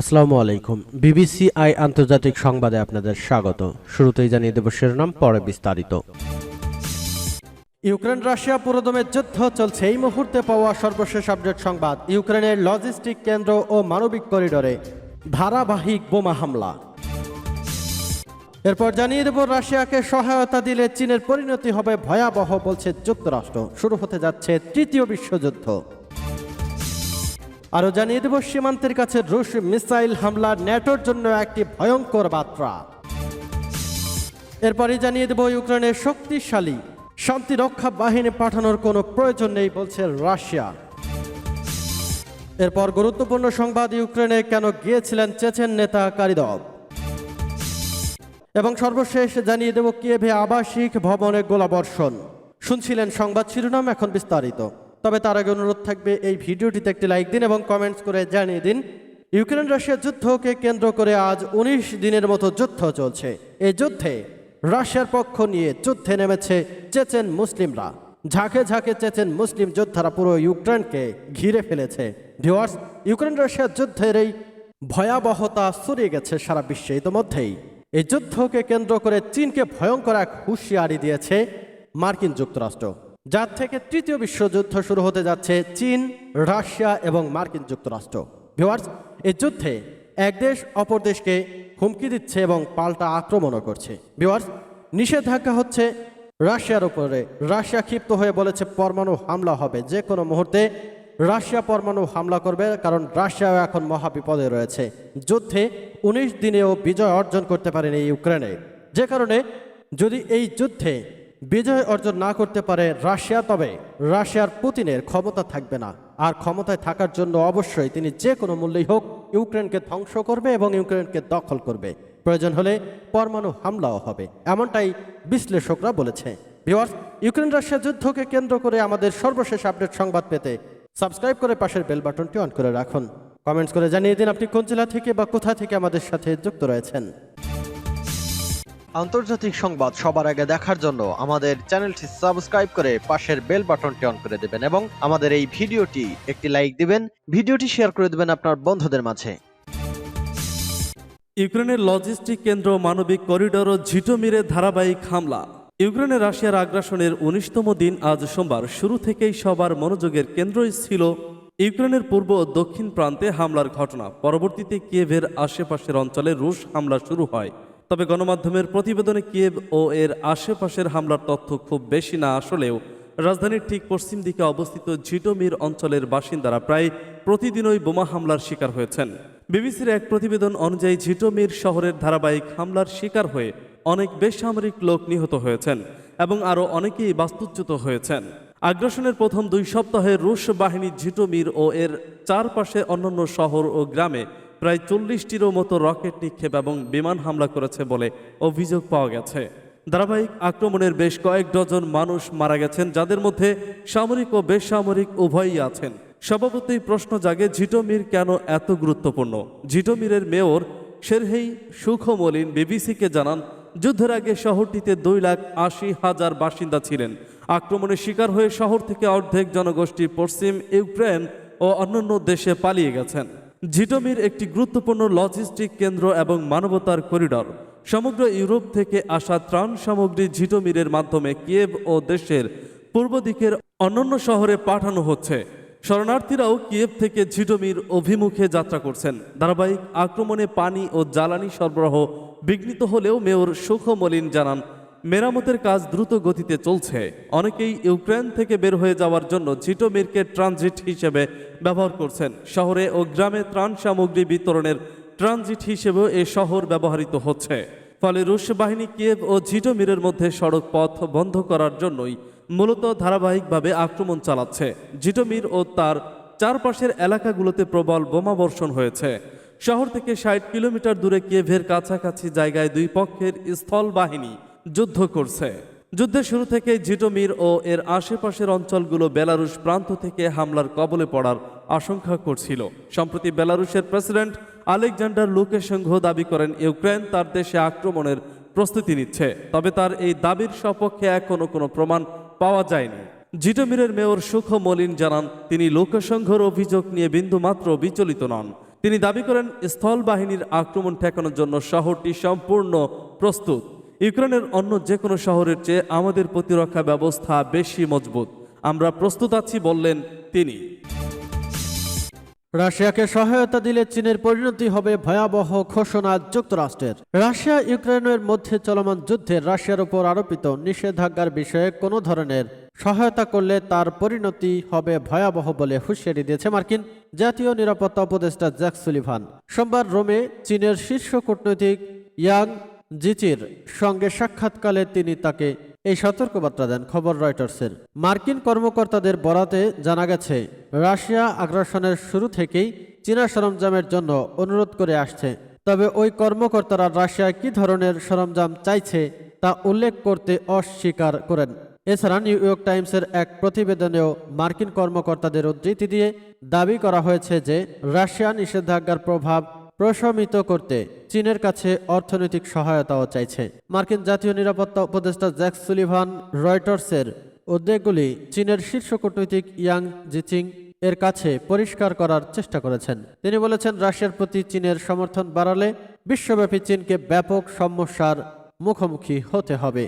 আসসালামু আলাইকুম। BBC I আন্তর্জাতিক সংবাদে আপনাদের স্বাগত। শুরুতেই জানিয়ে দেব শিরোনাম, পরে বিস্তারিত। ইউক্রেন রাশিয়া পুরোদমের যুদ্ধ চলছে। এই মুহূর্তে পাওয়া সর্বশেষ আপডেট সংবাদ, ইউক্রেনের লজিস্টিক কেন্দ্র ও মানবিক করিডোরে ধারাবাহিক বোমা হামলা। এরপর জানিয়ে দেব, রাশিয়াকে সহায়তা দিলে চীনের পরিণতি হবে ভয়াবহ বলছে যুক্তরাষ্ট্র। শুরু হতে যাচ্ছে তৃতীয় বিশ্বযুদ্ধ। আরও জানিয়ে দেব, সীমান্তের কাছে রুশ মিসাইল হামলা ন্যাটোর জন্য একটি ভয়ঙ্কর বার্তা। এরপরই জানিয়ে দেব, ইউক্রেনের শক্তিশালী শান্তিরক্ষা বাহিনী পাঠানোর কোনো প্রয়োজন নেই বলছে রাশিয়া। এরপর গুরুত্বপূর্ণ সংবাদ, ইউক্রেনে কেন গিয়েছিলেন চেচেন নেতা কারিদব এবং সর্বশেষ জানিয়ে দেব, কিয়েভে আবাসিক ভবনে গোলাবর্ষণ। শুনছিলেন সংবাদ শিরোনাম, এখন বিস্তারিত। তবে তার আগে অনুরোধ থাকবে, এই ভিডিওটিতে একটি লাইক দিন এবং কমেন্টস করে জানিয়ে দিন, ইউক্রেন রাশিয়া যুদ্ধকে কেন্দ্র করে আজ উনিশ দিনের মতো যুদ্ধ চলছে। এই যুদ্ধে রাশিয়ার পক্ষ নিয়ে যুদ্ধে নেমেছে চেচেন মুসলিমরা। ঝাঁকে ঝাঁকে চেচেন মুসলিম যোদ্ধারা পুরো ইউক্রেনকে ঘিরে ফেলেছে। ভিওয়ার্স ইউক্রেন রাশিয়ার যুদ্ধের এই ভয়াবহতা ছড়িয়ে গেছে সারা বিশ্বে ইতোমধ্যেই। এই যুদ্ধকে কেন্দ্র করে চীনকে ভয়ঙ্কর এক হুঁশিয়ারি দিয়েছে মার্কিন যুক্তরাষ্ট্র। যার থেকে তৃতীয় বিশ্বযুদ্ধ শুরু হতে যাচ্ছে চীন, রাশিয়া এবং মার্কিন যুক্তরাষ্ট্র। ভিওয়ার্স এই যুদ্ধে এক দেশ অপর দেশকে হুমকি দিচ্ছে এবং পাল্টা আক্রমণও করছে। ভিওয়ার্স নিষেধাজ্ঞা হচ্ছে রাশিয়ার উপরে। রাশিয়া ক্ষিপ্ত হয়ে বলেছে, পরমাণু হামলা হবে। যে কোনো মুহূর্তে রাশিয়া পরমাণু হামলা করবে, কারণ রাশিয়াও এখন মহাবিপদে রয়েছে। যুদ্ধে উনিশ দিনেও বিজয় অর্জন করতে পারেনি ইউক্রেনে। যে কারণে যদি এই যুদ্ধে বিজয় অর্জন না করতে পারে রাশিয়া, তবে রাশিয়ার পুতিনের ক্ষমতা থাকবে না। আর ক্ষমতায় থাকার জন্য অবশ্যই তিনি যে কোনো মূল্যেই হোক ইউক্রেনকে ধ্বংস করবে এবং ইউক্রেনকে দখল করবে। প্রয়োজন হলে পরমাণু হামলাও হবে, এমনটাই বিশ্লেষকরা বলেছে। ভিওয়ার্স ইউক্রেন রাশিয়া যুদ্ধকে কেন্দ্র করে আমাদের সর্বশেষ আপডেট সংবাদ পেতে সাবস্ক্রাইব করে পাশের বেল বাটনটি অন করে রাখুন। কমেন্টস করে জানিয়ে দিন আপনি কোন জেলা থেকে বা কোথা থেকে আমাদের সাথে যুক্ত রয়েছেন। আন্তর্জাতিক সংবাদ সবার আগে দেখার জন্য আমাদের চ্যানেলটি সাবস্ক্রাইব করে পাশের বেল বাটনটি অন করে দেবেন এবং আমাদের এই ভিডিওটি একটি লাইক দিবেন, ভিডিওটি শেয়ার করে দেবেন আপনার বন্ধুদের মাঝে। ইউক্রেনের লজিস্টিক কেন্দ্র মানবিক করিডোর ও ঝিটোমিরে ধারাবাহিক হামলা। ইউক্রেনে রাশিয়ার আগ্রাসনের উনিশতম দিন আজ সোমবার, শুরু থেকেই সবার মনোযোগের কেন্দ্রই ছিল ইউক্রেনের পূর্ব ও দক্ষিণ প্রান্তে হামলার ঘটনা। পরবর্তীতে কিয়েভের আশেপাশের অঞ্চলে রুশ হামলা শুরু হয়। তবে গণমাধ্যমের প্রতিবেদনে কিয়েভ ও এর আশেপাশের হামলার তথ্য খুব বেশি না আসলেও রাজধানীর ঠিক পশ্চিম দিকে অবস্থিত ঝিটোমির অঞ্চলের বাসিন্দারা প্রায় প্রতিদিনই বোমা হামলার শিকার হয়েছেন। বিবিসির এক প্রতিবেদন অনুযায়ী ঝিটোমির শহরের ধারাবাহিক হামলার শিকার হয়ে অনেক বেসামরিক লোক নিহত হয়েছেন এবং আরও অনেকেই বাস্তুচ্যুত হয়েছেন। আগ্রাসনের প্রথম দুই সপ্তাহে রুশ বাহিনী ঝিটোমির ও এর চারপাশে অন্যান্য শহর ও গ্রামে প্রায় চল্লিশটিরও মতো রকেট নিক্ষেপ এবং বিমান হামলা করেছে বলে অভিযোগ পাওয়া গেছে। ধারাবাহিক আক্রমণের বেশ কয়েক ডজন মানুষ মারা গেছেন, যাদের মধ্যে সামরিক ও বেসামরিক উভয়ই আছেন। স্বভাবতই প্রশ্ন জাগে, ঝিটোমির কেন এত গুরুত্বপূর্ণ? ঝিটোমিরের মেয়র শেরহেই সুখমলিন বিবিসিকে জানান, যুদ্ধের আগে শহরটিতে দুই লাখ আশি হাজার বাসিন্দা ছিলেন। আক্রমণের শিকার হয়ে শহর থেকে অর্ধেক জনগোষ্ঠী পশ্চিম ইউক্রেন ও অন্যান্য দেশে পালিয়ে গেছেন। ঝিটোমির একটি গুরুত্বপূর্ণ লজিস্টিক কেন্দ্র এবং মানবতার করিডর সমগ্র ইউরোপ থেকে আসা ত্রাণ সামগ্রী ঝিটোমিরের মাধ্যমে কিয়েভ ও দেশের পূর্ব দিকের অন্যান্য শহরে পাঠানো হচ্ছে। শরণার্থীরাও কিয়েভ থেকে ঝিটোমির অভিমুখে যাত্রা করছেন। ধারাবাহিক আক্রমণে পানি ও জ্বালানি সরবরাহ বিঘ্নিত হলেও মেয়র সুখমলিন জানান মেরামতের কাজ দ্রুত গতিতে চলছে। অনেকেই ইউক্রেন থেকে বের হয়ে যাওয়ার জন্য ঝিটোমিরকে ট্রানজিট হিসেবে ব্যবহার করছেন। শহরে ও গ্রামে ত্রাণ সামগ্রী বিতরণের ট্রানজিট হিসেবেও এ শহর ব্যবহৃত হচ্ছে। ফলে রুশ বাহিনী কিয়েভ ও ঝিটোমিরের মধ্যে সড়ক পথ বন্ধ করার জন্যই মূলত ধারাবাহিকভাবে আক্রমণ চালাচ্ছে। জিটোমির ও তার চারপাশের এলাকাগুলোতে প্রবল বোমাবর্ষণ হয়েছে। শহর থেকে ষাট কিলোমিটার দূরে কিয়েভের কাছাকাছি জায়গায় দুই পক্ষের স্থল বাহিনী যুদ্ধ করছে। যুদ্ধের শুরু থেকে জিটোমির ও এর আশেপাশের অঞ্চলগুলো বেলারুশ প্রান্ত থেকে হামলার কবলে পড়ার আশঙ্কা করছিল। সম্প্রতি বেলারুশের প্রেসিডেন্ট আলেকজান্ডার লুকেশঙ্ঘ দাবি করেন, ইউক্রেন তার দেশে আক্রমণের প্রস্তুতি নিচ্ছে, তবে তার এই দাবির সপক্ষে এখনও কোনো প্রমাণ পাওয়া যায়নি। জিটোমিরের মেয়র সুখ মলিন জানান, তিনি লোকসংঘর অভিযোগ নিয়ে বিন্দুমাত্র বিচলিত নন। তিনি দাবি করেন স্থল বাহিনীর আক্রমণ ঠেকানোর জন্য শহরটি সম্পূর্ণ প্রস্তুত। ইউক্রেনের অন্য যে কোনো শহরের চেয়ে আমাদের প্রতিরক্ষা ব্যবস্থা বেশি মজবুত। আমরা প্রস্তুত আছি, বললেন তিনি। রাশিয়াকে সহায়তা দিলে চীনের পরিণতি হবে ভয়াবহ ঘোষণা যুক্তরাষ্ট্রের। রাশিয়া ইউক্রেনের মধ্যে চলমান যুদ্ধে রাশিয়ার উপর আরোপিত নিষেধাজ্ঞার বিষয়ে কোনো ধরনের সহায়তা করলে তার পরিণতি হবে ভয়াবহ বলে হুঁশিয়ারি দিয়েছে মার্কিন জাতীয় নিরাপত্তা উপদেষ্টা জ্যাক সুলিভান। সোমবার রোমে চীনের শীর্ষ কূটনৈতিক ইয়াং জিচির সঙ্গে সাক্ষাৎকালে তিনি তাকে এই সতর্কবার্তা দেন খবর রয়টার্সের। মার্কিন কর্মকর্তাদের বরাতে জানা গেছে, রাশিয়া আগ্রাসনের শুরু থেকেই চীনা সরঞ্জামের জন্য অনুরোধ করে আসছে। তবে ওই কর্মকর্তারা রাশিয়া কি ধরনের সরঞ্জাম চাইছে তা উল্লেখ করতে অস্বীকার করেন। এছাড়া নিউ ইয়র্ক টাইমসের এক প্রতিবেদনেও মার্কিন কর্মকর্তাদের উদ্ধৃতি দিয়ে দাবি করা হয়েছে যে, রাশিয়া নিষেধাজ্ঞার প্রভাব প্রশমিত করতে চীনের কাছে অর্থনৈতিক সহায়তাও চাইছে। মার্কিন জাতীয় নিরাপত্তা উপদেষ্টা জ্যাক সুলিভান রয়টার্সের উদ্বেগগুলি চীনের শীর্ষ কূটনৈতিক ইয়াং জিচিং এর কাছে পরিষ্কার করার চেষ্টা করেছেন। তিনি বলেছেন, রাশিয়ার প্রতি চীনের সমর্থন বাড়ালে বিশ্বব্যাপী চীনকে ব্যাপক সমস্যার মুখোমুখি হতে হবে।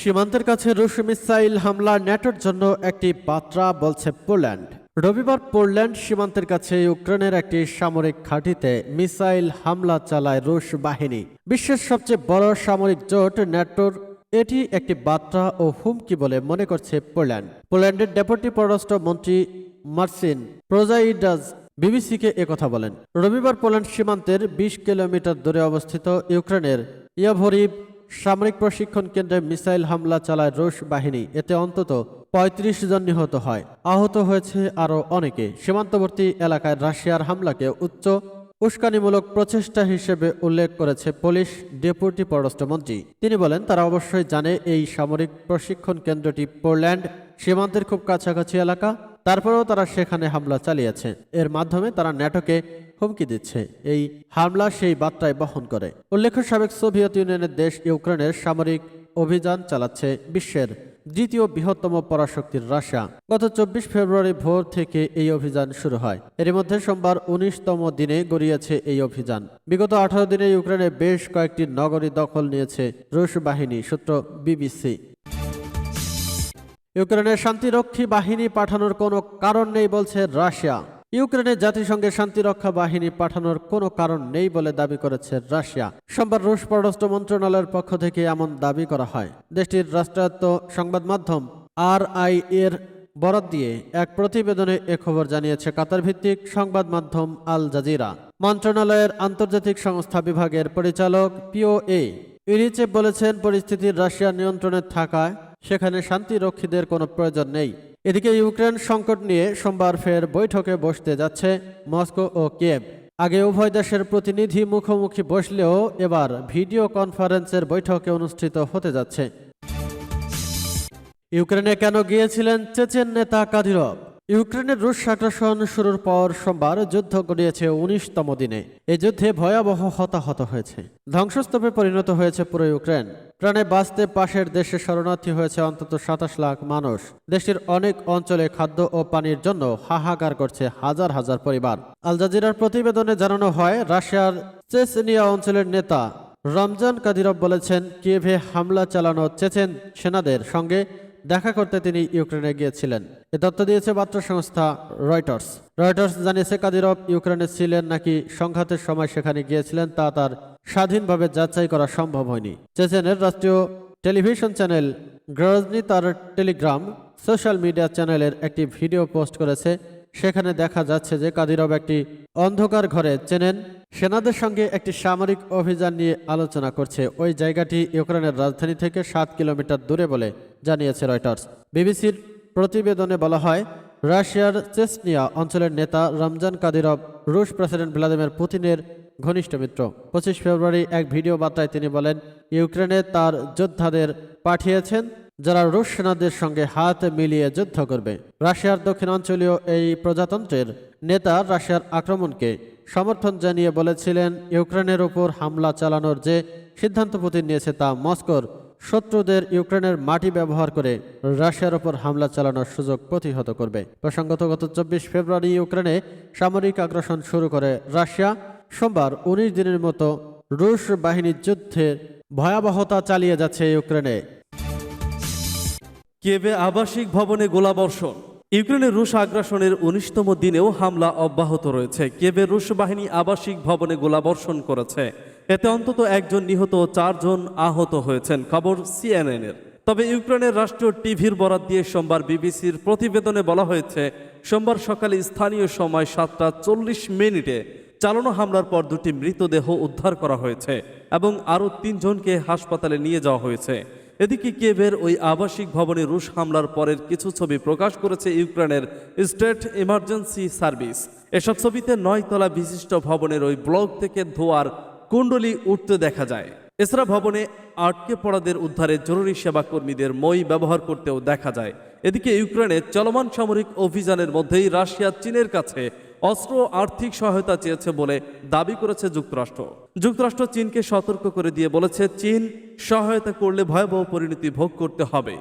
সীমান্তের কাছে রুশ মিসাইল হামলা ন্যাটোর জন্য একটি বার্তা বলছে পোল্যান্ড। রবিবার পোল্যান্ড সীমান্তের কাছে ইউক্রেনের একটি সামরিক ঘাঁটিতে মিসাইল হামলা চালায় রুশ বাহিনী। বিশ্বের সবচেয়ে বড় সামরিক জোট ন্যাটোর, এটি একটি বার্তা ও হুমকি বলে মনে করছে পোল্যান্ড। পোল্যান্ডের ডেপুটি পররাষ্ট্র মন্ত্রী মার্সিন প্রোজাইডাস বিবিসিকে একথা বলেন। রবিবার পোল্যান্ড সীমান্তের বিশ কিলোমিটার দূরে অবস্থিত ইউক্রেনের ইয়াভরিব সামরিক প্রশিক্ষণ কেন্দ্রে মিসাইল হামলা চালায় রুশ বাহিনী। এতে অন্তত পঁয়ত্রিশ জন নিহত হয়। আহত হয়েছে আরও অনেকে। সীমান্তবর্তী এলাকায় রাশিয়ার হামলাকে উচ্চ উস্কানিমূলক প্রচেষ্টা হিসেবে উল্লেখ করেছে পুলিশ ডেপুটি পররাষ্ট্রমন্ত্রী। তিনি বলেন, তারা অবশ্যই জানে এই সামরিক প্রশিক্ষণ কেন্দ্রটি পোল্যান্ড সীমান্তের খুব কাছাকাছি এলাকা। তারপরেও তারা সেখানে হামলা চালিয়েছে। এর মাধ্যমে তারা ন্যাটোকে হুমকি দিচ্ছে। এই হামলা সেই বার্তায় বহন করে। উল্লেখ্য, সাবেক সোভিয়েত ইউনিয়নের দেশ ইউক্রেনের সামরিক অভিযান চালাচ্ছে বিশ্বের দ্বিতীয় বৃহত্তম পরাশক্তির রাশিয়া। গত চব্বিশ ফেব্রুয়ারি ভোর থেকে এই অভিযান শুরু হয়। এর মধ্যে সোমবার উনিশতম দিনে গড়িয়েছে এই অভিযান। বিগত আঠারো দিনে ইউক্রেনে বেশ কয়েকটি নগরী দখল নিয়েছে রুশ বাহিনী, সূত্র বিবিসি। ইউক্রেনের শান্তিরক্ষী বাহিনী পাঠানোর কোনো কারণ নেই বলছে রাশিয়া। ইউক্রেনে জাতিসংঘের শান্তিরক্ষা বাহিনী পাঠানোর কোনো কারণ নেই বলে দাবি করেছে রাশিয়া। সোমবার রুশ পররাষ্ট্র মন্ত্রণালয়ের পক্ষ থেকে এমন দাবি করা হয়। দেশটির রাষ্ট্রায়ত্ত সংবাদ মাধ্যম আর আই এর বরাত দিয়ে এক প্রতিবেদনে এ খবর জানিয়েছে কাতার ভিত্তিক সংবাদ মাধ্যম আল জাজিরা। মন্ত্রণালয়ের আন্তর্জাতিক সংস্থা বিভাগের পরিচালক পিওএ ইরিচেভ বলেছেন, পরিস্থিতি রাশিয়ার নিয়ন্ত্রণে থাকায় সেখানে শান্তিরক্ষীদের কোনো প্রয়োজন নেই। এদিকে ইউক্রেন সংকট নিয়ে সোমবার ফের বৈঠকে বসতে যাচ্ছে মস্কো ও কিয়েভ। আগে উভয় দেশের প্রতিনিধি মুখোমুখি বসলেও এবার ভিডিও কনফারেন্সের বৈঠকে অনুষ্ঠিত হতে যাচ্ছে। ইউক্রেনে কেন গিয়েছিলেন চেচেন নেতা কাদিরভ? ইউক্রেনের রুশ আগ্রাসন শুরুর পর সোমবার যুদ্ধ গড়িয়েছে উনিশতম দিনে। এই যুদ্ধে ভয়াবহ হতাহত হয়েছে। ধ্বংসস্তূপে পরিণত হয়েছে পুরো ইউক্রেন। প্রাণে বাঁচতে পাশের দেশে শরণার্থী হয়েছে অন্তত সাতাশ লাখ মানুষ। দেশটির অনেক অঞ্চলে খাদ্য ও পানির জন্য হাহাকার করছে হাজার হাজার পরিবার। আল জাজিরার প্রতিবেদনে জানানো হয়, রাশিয়ার চেচনিয়া অঞ্চলের নেতা রমজান কাদিরভ বলেছেন, কিয়েভে হামলা চালানো চেচেন সেনাদের সঙ্গে দেখা করতে তিনি ইউক্রেনে গিয়েছিলেন। এ তথ্য দিয়েছে বার্তা সংস্থা রয়টার্স। রয়টার্স জানিয়েছে কাদিরভ ইউক্রেনে ছিলেন নাকি সংঘাতের সময় সেখানে গিয়েছিলেন তা তার স্বাধীনভাবে যাচাই করা সম্ভব হয়নি। চেচেনের রাষ্ট্রীয় টেলিভিশন চ্যানেল গ্রজনি তার টেলিগ্রাম, সোশ্যাল মিডিয়া চ্যানেলের একটি ভিডিও পোস্ট করেছে। সেখানে দেখা যাচ্ছে যে কাদিরব একটি অন্ধকার ঘরে চেনেন। সেনাদের সঙ্গে একটি সামরিক অভিযান নিয়ে আলোচনা করছে। ওই জায়গাটি ইউক্রেনের রাজধানী থেকে সাত কিলোমিটার দূরে বলে জানিয়েছে রয়টার্স। বিবিসির প্রতিবেদনে বলা হয়, রাশিয়ার চেসনিয়া অঞ্চলের নেতা রমজান কাদিরব রুশ প্রেসিডেন্ট ভ্লাদিমির পুতিনের ঘনিষ্ঠ মিত্র। পঁচিশ ফেব্রুয়ারি এক ভিডিও বার্তায় তিনি বলেন, ইউক্রেনে তার যোদ্ধাদের পাঠিয়েছেন যারা রুশ সেনাদের সঙ্গে হাত মিলিয়ে যুদ্ধ করবে। রাশিয়ার দক্ষিণাঞ্চলীয় এই প্রজাতন্ত্রের নেতা রাশিয়ার আক্রমণকে সমর্থন জানিয়ে বলেছিলেন, ইউক্রেনের উপর হামলা চালানোর যে সিদ্ধান্ত পুতিন নিয়েছে তা মস্কোর শত্রুদের ইউক্রেনের মাটি ব্যবহার করে রাশিয়ার ওপর হামলা চালানোর সুযোগ প্রতিহত করবে। প্রসঙ্গত, গত চব্বিশ ফেব্রুয়ারি ইউক্রেনে সামরিক আগ্রাসন শুরু করে রাশিয়া। সোমবার উনিশ দিনের মতো রুশ বাহিনীর যুদ্ধের ভয়াবহতা চালিয়ে যাচ্ছে ইউক্রেনে। কেবে আবাসিক ভবনে গোলাবর্ষণ। ইউক্রেনের রুশ আগ্রাসনের উনিশতম দিনেও হামলা অব্যাহত রয়েছে। কেবে রুশ বাহিনী আবাসিক ভবনে গোলাবর্ষণ করেছে। এতে অন্তত একজন নিহত চারজন আহত হয়েছেন, খবর সিএনএন এর তবে ইউক্রেনের রাষ্ট্রীয় টিভির বরাত দিয়ে সোমবার বিবিসির প্রতিবেদনে বলা হয়েছে, সোমবার সকালে স্থানীয় সময় সাতটা চল্লিশ মিনিটে চালানো হামলার পর দুটি মৃতদেহ উদ্ধার করা হয়েছে এবং আরও তিনজনকে হাসপাতালে নিয়ে যাওয়া হয়েছে। এদিকে কেভের ওই আবাসিক ভবনে রুশ হামলার পরের কিছু ছবি প্রকাশ করেছে ইউক্রেনের স্টেট ইমার্জেন্সি সার্ভিস। এসব ছবিতে নয়তলা বিশিষ্ট ভবনের ওই ব্লক থেকে ধোয়ার কুণ্ডলি উঠতে দেখা যায়। এছাড়া ভবনে আটকে পড়াদের উদ্ধারে জরুরি সেবা কর্মীদের মই ব্যবহার করতেও দেখা যায়। এদিকে ইউক্রেনে চলমান সামরিক অভিযানের মধ্যেই রাশিয়া চীনের কাছে অস্ত্র আর্থিক সহায়তা চেয়েছে বলে দাবি করেছে যুক্তরাষ্ট্র। যুক্তরাষ্ট্র চীনকে সতর্ক করে দিয়ে বলেছে, চীন সহায়তা করলে ভয়াবহ পরিণতি ভোগ করতে হবে।